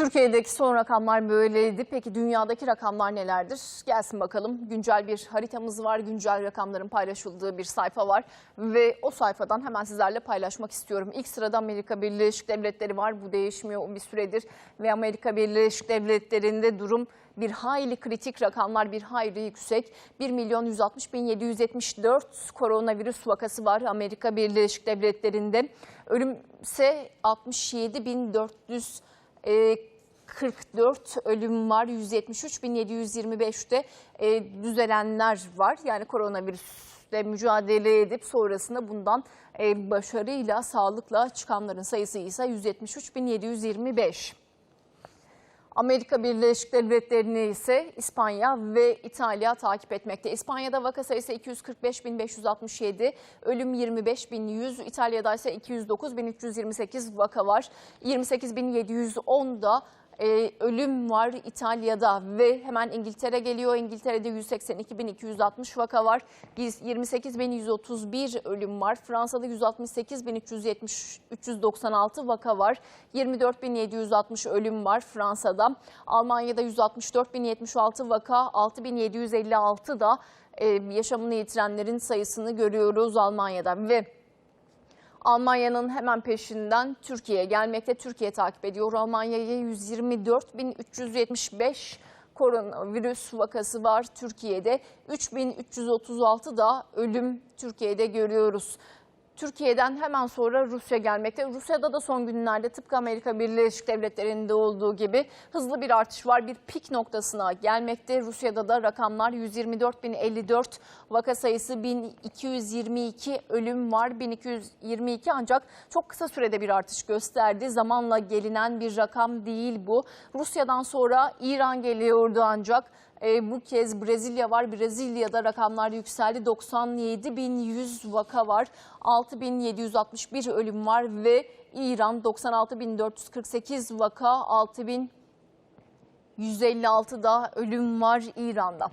Türkiye'deki son rakamlar böyleydi. Peki dünyadaki rakamlar nelerdir? Gelsin bakalım. Güncel bir haritamız var. Güncel rakamların paylaşıldığı bir sayfa var. Ve o sayfadan hemen sizlerle paylaşmak istiyorum. İlk sırada Amerika Birleşik Devletleri var. Bu değişmiyor bir süredir. Ve Amerika Birleşik Devletleri'nde durum bir hayli kritik rakamlar bir hayli yüksek. 1 milyon 160 bin 774 koronavirüs vakası var Amerika Birleşik Devletleri'nde. Ölümse 67 bin 400 e, 44 ölüm var, 173.725'te e, düzelenler var. Yani koronavirüsle mücadele edip sonrasında bundan e, başarıyla, sağlıkla çıkanların sayısı ise 173.725. Amerika Birleşik Devletleri'ni ise İspanya ve İtalya takip etmekte. İspanya'da vaka sayısı 245.567, ölüm 25.100, İtalya'da ise 209.328 vaka var. 28.710'da e, ölüm var İtalya'da ve hemen İngiltere geliyor. İngiltere'de 182.260 vaka var. 28.131 ölüm var. Fransa'da 168.396 vaka var. 24.760 ölüm var Fransa'da. Almanya'da 164.076 vaka, 6.756 da e, yaşamını yitirenlerin sayısını görüyoruz Almanya'da ve Almanya'nın hemen peşinden Türkiye gelmekte. Türkiye takip ediyor. Almanya'ya 124.375 koronavirüs vakası var Türkiye'de. 3.336 da ölüm Türkiye'de görüyoruz. Türkiye'den hemen sonra Rusya gelmekte. Rusya'da da son günlerde tıpkı Amerika Birleşik Devletleri'nde olduğu gibi hızlı bir artış var. Bir pik noktasına gelmekte. Rusya'da da rakamlar 124.054 vaka sayısı 1222 ölüm var. 1222 ancak çok kısa sürede bir artış gösterdi. Zamanla gelinen bir rakam değil bu. Rusya'dan sonra İran geliyordu ancak e, bu kez Brezilya var. Brezilya'da rakamlar yükseldi. 97.100 vaka var. 6.761 ölüm var ve İran 96.448 vaka, 6.156 da ölüm var İran'da.